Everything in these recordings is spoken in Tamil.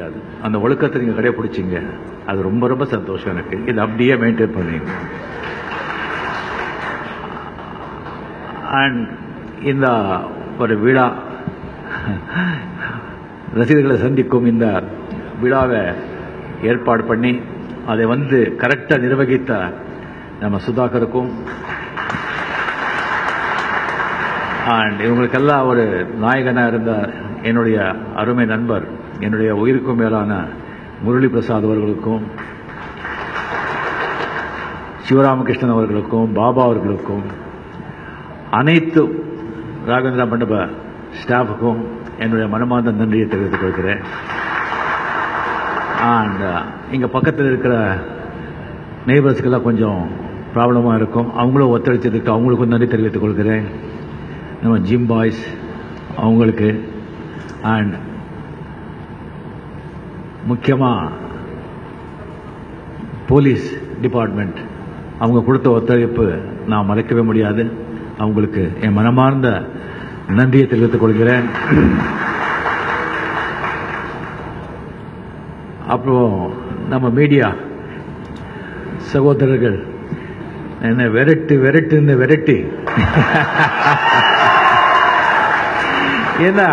முடியாது. அந்த ஒழுக்கத்தை நீங்கள் கடைபிடிச்சீங்க. அது ரொம்ப ரொம்ப சந்தோஷம் எனக்கு. இது அப்படியே மெயின்டைன் பண்ணீங்க. அண்ட் இந்த ஒரு விழா ரசிகர்களை சந்திக்கும் இந்த விழாவை ஏற்பாடு பண்ணி அதை வந்து கரெக்டாக நிர்வகித்த நம்ம சுதாகருக்கும் அண்ட் இவங்களுக்கெல்லாம் ஒரு நாயகனாக இருந்த என்னுடைய அருமை நண்பர் என்னுடைய உயிருக்கும் மேலான முரளி பிரசாத் அவர்களுக்கும் சிவராமகிருஷ்ணன் அவர்களுக்கும் பாபா அவர்களுக்கும் அனைத்து ராகவேந்திரா மண்டப ஸ்டாஃபுக்கும் என்னுடைய மனமார்ந்த நன்றியை தெரிவித்துக் கொள்கிறேன். அண்ட் uh, இங்கே பக்கத்தில் இருக்கிற நெய்பர்ஸ்க்கெல்லாம் கொஞ்சம் ப்ராப்ளமாக இருக்கும். அவங்களும் ஒத்துழைச்சதுக்கு அவங்களுக்கும் நன்றி தெரிவித்துக் கொள்கிறேன். நம்ம ஜிம் பாய்ஸ் அவங்களுக்கு. அண்ட் முக்கியமாக போலீஸ் டிபார்ட்மெண்ட். அவங்க கொடுத்த ஒத்துழைப்பு நான் மறக்கவே முடியாது. அவங்களுக்கு என் மனமார்ந்த நன்றியை தெரிவித்துக் கொள்கிறேன். அப்புறம் நம்ம மீடியா சகோதரர்கள். என்ன விரட்டு விரட்டுன்னு விரட்டி. ஏன்னா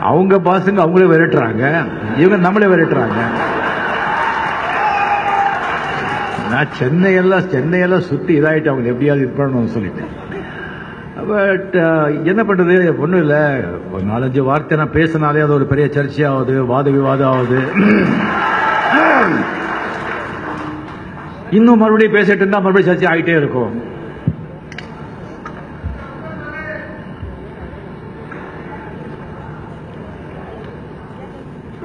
அவங்க பாசுங்க அவங்களே விரட்டுறாங்க. இவங்க நம்மளே விரட்டுறாங்க. நான் சென்னையெல்லாம் சென்னையெல்லாம் சுற்றி இதாகிட்டு அவங்க எப்படியாவது இது பண்ணணும்னு சொல்லிட்டேன். பட் uh, என்ன பண்ணுறது ஒன்றும் இல்லை. ஒரு நாலஞ்சு வார்த்தை நான் பேசினாலே அது ஒரு பெரிய சர்ச்சையாகுது வாத விவாதம் ஆகுது இன்னும் மறுபடியும் பேசிட்டு இருந்தால் மறுபடியும் சர்ச்சை ஆகிட்டே இருக்கும்.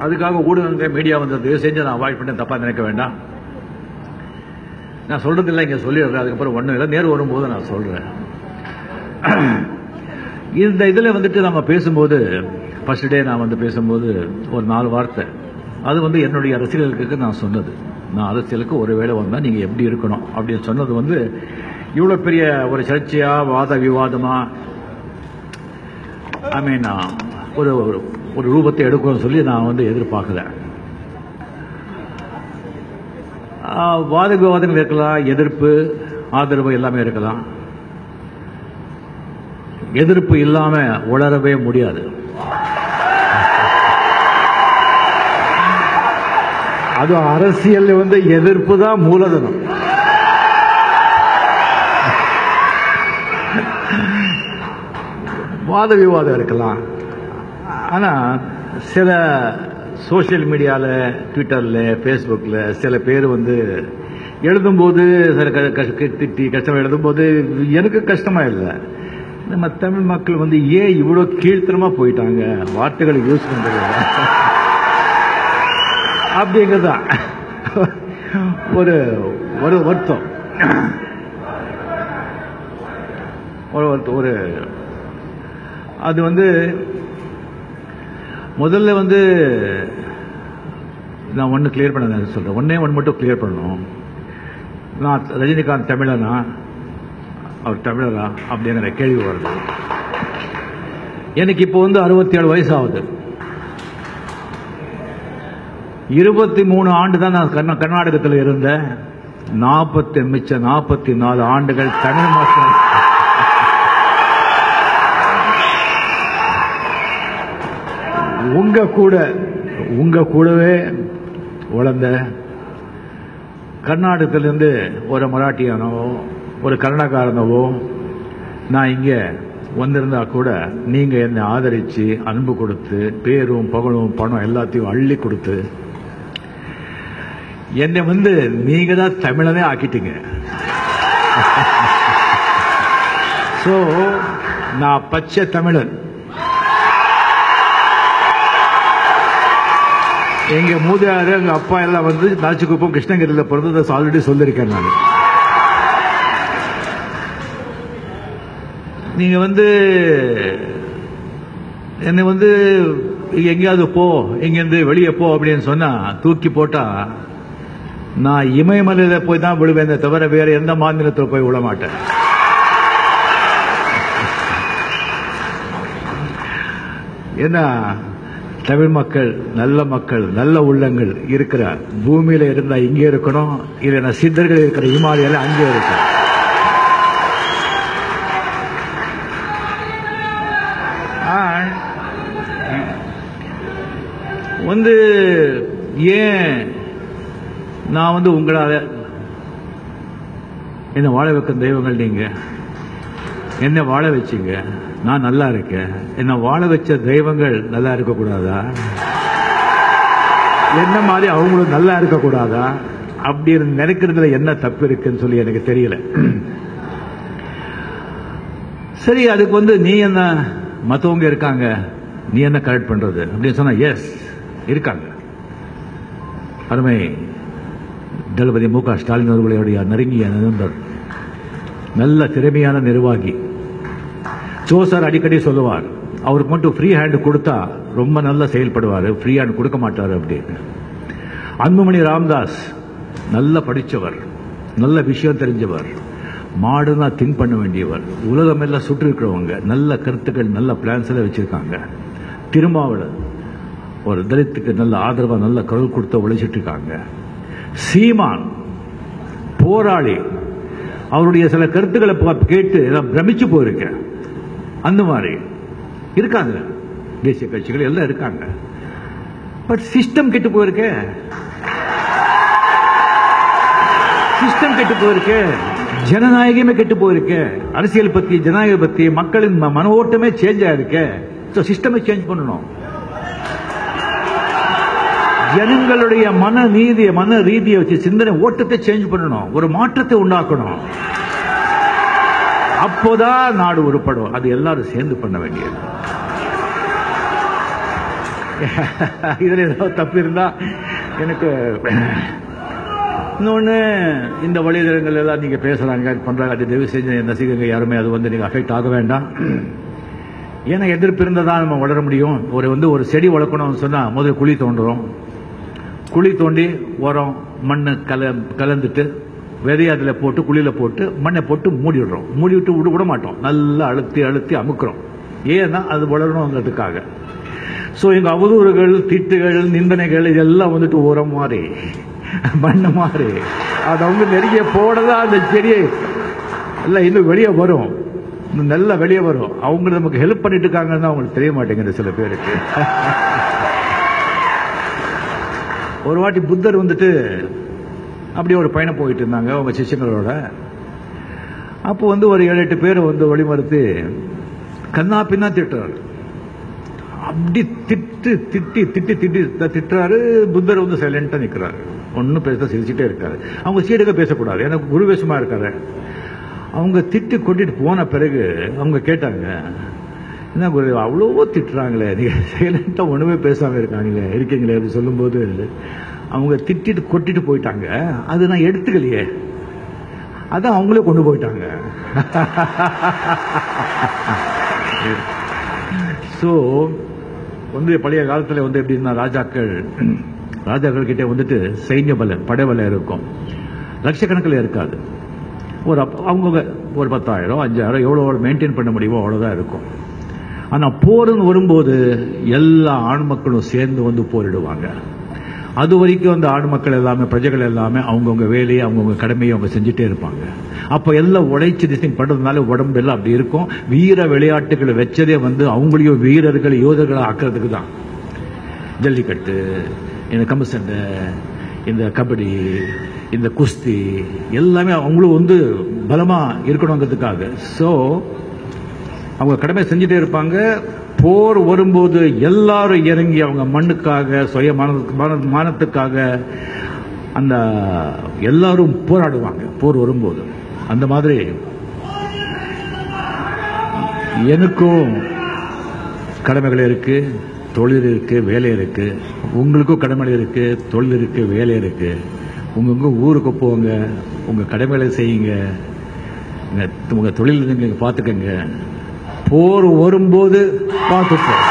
அதுக்காக ஊடகங்கள் மீடியா வந்தது. செஞ்சு நான் அவாய்ட் பண்ண தப்பாக நினைக்க வேண்டாம். நான் சொல்கிறது இல்லை இங்கே சொல்லிடுறேன் அதுக்கப்புறம் ஒன்றும் இல்லை. நேர் வரும்போது நான் சொல்கிறேன் இந்த இதில் வந்துட்டு நம்ம பேசும்போது ஃபர்ஸ்ட் டே நான் வந்து பேசும்போது ஒரு நாலு வார்த்தை. அது வந்து என்னுடைய அரசியலுக்கு நான் சொன்னது. நான் அரசியலுக்கு ஒரு வேளை வந்தால் நீங்கள் எப்படி இருக்கணும் அப்படின்னு சொன்னது வந்து இவ்வளோ பெரிய ஒரு சர்ச்சையாக வாத விவாதமாக ஐ மீன் ஒரு ஒரு- ரூபத்தை எடுக்கணும்னு சொல்லி நான் வந்து எதிர்பார்க்கல. வாத விவாதங்கள் இருக்கலாம் எதிர்ப்பு ஆதரவு எல்லாமே இருக்கலாம். எதிர்ப்பு இல்லாமல் உளரவே முடியாது. அது அரசியல் வந்து எதிர்ப்பு தான் மூலதனம். வாத விவாதம் இருக்கலாம். ஆனா சில சோஷியல் மீடியாவில் ட்விட்டரில் ஃபேஸ்புக்கில் சில பேர் வந்து எழுதும்போது சில க- திட்டி கஷ்டம் எழுதும்போது எனக்கு கஷ்டமா இல்லை. நம்ம தமிழ் மக்கள் வந்து ஏன் இவ்வளோ கீழ்த்தரமா போயிட்டாங்க? வார்த்தைகளை யூஸ் பண்றது தான். ஒரு ஒரு வருத்தம். ஒரு வருத்தம் ஒரு அது வந்து முதல்ல வந்து நான் ஒன்று கிளியர் பண்ண சொல்கிறேன் ஒன்னே ஒன்று மட்டும் கிளியர் பண்ணணும். நான் ரஜினிகாந்த் தமிழனா? அவர் தமிழரா? அப்படிங்கிற கேள்வி வருது. எனக்கு இப்போ வந்து அறுபத்தி ஏழு வயசு ஆகுது இருபத்தி மூணு ஆண்டு தான் நான் கர்நா- கர்நாடகத்தில் இருந்தேன். நாற்பத்தி மிச்ச நாற்பத்தி நாலு ஆண்டுகள் தமிழ் மாதம் உங்க கூட உங்க கூடவே வளர்ந்த கர்நாடகத்திலிருந்து ஒரு மராட்டியானவோ ஒரு கர்நாடகாரனவோ நான் இங்கே வந்திருந்தா கூட நீங்கள் என்னை ஆதரித்து அன்பு கொடுத்து பேரும் புகழும் பணம் எல்லாத்தையும் அள்ளி கொடுத்து என்னை வந்து நீங்கள் தான் தமிழனே ஆக்கிட்டீங்க. ஸோ நான் பச்சை தமிழன். எங்க மூதாரு எங்க அப்பா எல்லாம் வந்து நாச்சிக்குப்பம் கிருஷ்ணகிரியில பிறந்ததை ஆல்ரெடி சொல்லியிருக்கேன் நான். நீங்க வந்து என்னை வந்து எங்கேயாவது போ இங்கேருந்து வெளியே போ அப்படின்னு சொன்னா தூக்கி போட்டா நான் இமயமலையில போய் தான் விழுவேன் தவிர வேற எந்த மாநிலத்தில் போய் விழ மாட்டேன் ஏன்னா தமிழ் மக்கள் நல்ல மக்கள் நல்ல உள்ளங்கள் இருக்கிற பூமியில இருந்தா இங்கே இருக்கணும் இல்லைன்னா சித்தர்கள் இருக்கிற இமாலயில அங்கே இருக்கணும். ஆ, வந்து ஏன் நான் வந்து உங்களால என்ன வாழ வைக்கும் தெய்வங்கள் நீங்க? என்னை வாழ வச்சிங்க. நான் நல்லா இருக்கேன். என்னை வாழ வச்ச தெய்வங்கள் நல்லா இருக்கக்கூடாதா? என்ன மாதிரி அவங்களும் நல்லா இருக்கக்கூடாதா? அப்படி நினைக்கிறதுல என்ன தப்பு இருக்குன்னு சொல்லி எனக்கு தெரியல. சரி அதுக்கு வந்து நீ என்ன மற்றவங்க இருக்காங்க? நீ என்ன கரெக்ட் பண்றது? அப்படின்னு சொன்னா எஸ் இருக்காங்க. அருமை தளபதி மு க ஸ்டாலின் அவர்களுடைய நெருங்கிய நண்பர். நல்ல திறமையான நிர்வாகி. சோ சார் அடிக்கடி சொல்லுவார் அவருக்கு மட்டும் ஃப்ரீ ஹேண்ட் கொடுத்தா ரொம்ப நல்லா செயல்படுவார் ஃப்ரீ ஹேண்ட் கொடுக்க மாட்டார் அப்படின்னு. அன்புமணி ராம்தாஸ் நல்ல படித்தவர் நல்ல விஷயம் தெரிஞ்சவர் மாடுனா திங்க் பண்ண வேண்டியவர் உலகம் எல்லாம் சுற்றி இருக்கிறவங்க நல்ல கருத்துக்கள் நல்ல பிளான்ஸ் எல்லாம் வச்சுருக்காங்க. திருமாவளர் ஒரு தலித்துக்கு நல்ல ஆதரவாக நல்ல குரல் கொடுத்து உழைச்சிட்டு இருக்காங்க. சீமான் போராளி அவருடைய சில கருத்துக்களை கேட்டு நான் பிரமிச்சு போயிருக்கேன். அந்த மாதிரி. இருக்காங்க. தேசிய கட்சிகள் எல்லாம் இருக்காங்க. பட் சிஸ்டம் கெட்டு போயிருக்கே. சிஸ்டம் கெட்டு போயிருக்கு. ஜனநாயகமே கெட்டு போயிருக்கு. அரசியல் பத்தி ஜனநாயக பத்தி மக்களின் ம- மன ஓட்டமே சேஞ்ச் ஆயிருக்கு. ஸோ சிஸ்டமே சேஞ்ச் பண்ணணும். ஜனங்களுடைய மன நீதியை மன ரீதியை வச்சு சிந்தனை ஓட்டத்தை சேஞ்ச் பண்ணணும். ஒரு மாற்றத்தை உண்டாக்கணும். அப்போதான் நாடு உருப்படும். அது எல்லாரும் சேர்ந்து பண்ண வேண்டியது. இதில் ஏதாவது தப்பு இருந்தா எனக்கு இன்னொன்று இந்த வழிதளங்கள் எல்லாம் நீங்கள் பேசுகிறாங்க பண்ணுறாங்க அது தயவு செஞ்சு ரசிகங்க யாருமே அது வந்து நீங்கள் அஃபெக்ட் ஆக வேண்டாம். ஏன்னா எதிர்ப்பு இருந்தால் தான் நம்ம வளர முடியும். ஒரு வந்து ஒரு செடி வளர்க்கணும்னு சொன்னால் முதல்ல குழி தோண்டுறோம் குழி தோண்டி உரம் மண் கல கலந்துட்டு விதைய அதில் போட்டு குழியில் போட்டு மண்ணை போட்டு மூடி விடுறோம் மூடி விட்டு விட விட மாட்டோம் நல்லா அழுத்தி அழுத்தி அமுக்கிறோம். ஏன்னா அது வளரணுங்கிறதுக்காக. ஸோ எங்கள் அவதூறுகள் திட்டுகள் நிந்தனைகள் இதெல்லாம் வந்துட்டு உரம் மாதிரி மண்ணு மாதிரி அது அவங்க நெருங்கிய போடதான் அந்த செடியை எல்லாம் இன்னும் வெளியே வரும். இன்னும் நல்லா வெளியே வரும். அவங்க நமக்கு ஹெல்ப் பண்ணிட்டு இருக்காங்கன்னு அவங்களுக்கு தெரிய மாட்டேங்குது சில பேருக்கு. ஒரு வாட்டி புத்தர் வந்துட்டு அப்படியே ஒரு பயணம் போயிட்டு இருந்தாங்க அவங்க சிஷ்யங்களோட. அப்போ வந்து ஒரு ஏழு எட்டு பேர் வந்து வழிமறுத்து கண்ணா பின்னா திட்டுறாரு. அப்படி திட்டு திட்டி திட்டி திட்டி திட்டுறாரு. புத்தர் வந்து சைலண்டாக நிற்கிறாரு ஒன்றும் பேச சிரிச்சுட்டே இருக்காரு. அவங்க சீடுக பேசக்கூடாது. ஏன்னா குரு இருக்காரு. அவங்க திட்டு கொட்டிட்டு போன பிறகு அவங்க கேட்டாங்க என்ன குரு அவ்வளவோ திட்டுறாங்களே நீங்கள் சைலண்ட்டாக ஒன்றுமே பேசாமல் இருக்காங்களே இருக்கீங்களே அப்படி சொல்லும்போது அவங்க திட்டிட்டு கொட்டிட்டு போயிட்டாங்க. அது நான் எடுத்துக்கலையே. அதான் அவங்களே கொண்டு போயிட்டாங்க. ஸோ வந்து பழைய காலத்தில் வந்து எப்படின்னா ராஜாக்கள் ராஜாக்கள் கிட்டே வந்துட்டு சைன்ய பலம் படைபலம் இருக்கும். லட்சக்கணக்கில் இருக்காது. ஒரு அப்- அவங்க ஒரு பத்தாயிரம் அஞ்சாயிரம் எவ்வளோ மெயின்டைன் பண்ண முடியுமோ அவ்வளோதான் இருக்கும். ஆனால் போர்னு வரும்போது எல்லா ஆண் மக்களும் சேர்ந்து வந்து போரிடுவாங்க. அது வரைக்கும் அந்த ஆண் மக்கள் எல்லாமே பிரஜைகள் எல்லாமே அவங்கவுங்க வேலையை அவங்கவுங்க கடமையை அவங்க செஞ்சுட்டே இருப்பாங்க. அப்போ எல்லாம் உழைச்சி டிசைன் பண்ணுறதுனால உடம்பு எல்லாம் அப்படி இருக்கும். வீர விளையாட்டுகளை வச்சதே வந்து அவங்களையும் வீரர்கள் யோதர்களை ஆக்கிறதுக்கு தான். ஜல்லிக்கட்டு இந்த கம்பு சண்டை இந்த கபடி இந்த குஸ்தி எல்லாமே அவங்களும் வந்து பலமாக இருக்கணுங்கிறதுக்காக. ஸோ அவங்க கடமை செஞ்சுட்டே இருப்பாங்க. போர் வரும்போது எல்லாரும் இறங்கி அவங்க மண்ணுக்காக சுய மானத்துக்காக அந்த எல்லாரும் போராடுவாங்க போர் வரும்போது. அந்த மாதிரி எனக்கும் கடமைகள் இருக்கு தொழில் இருக்கு வேலை இருக்கு. உங்களுக்கும் கடமை இருக்கு தொழில் இருக்கு வேலை இருக்கு. உங்க ஊருக்கு போங்க உங்க கடமைகளை செய்யுங்க. உங்க- தொழில் நீங்கள் பார்த்துக்கங்க. போர் வரும்போது பார்த்துப்போம்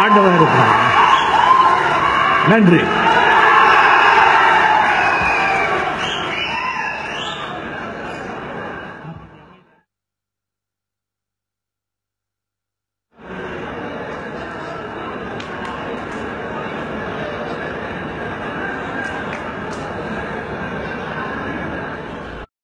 ஆண்டவர் இருக்கிறாங்க நன்றி.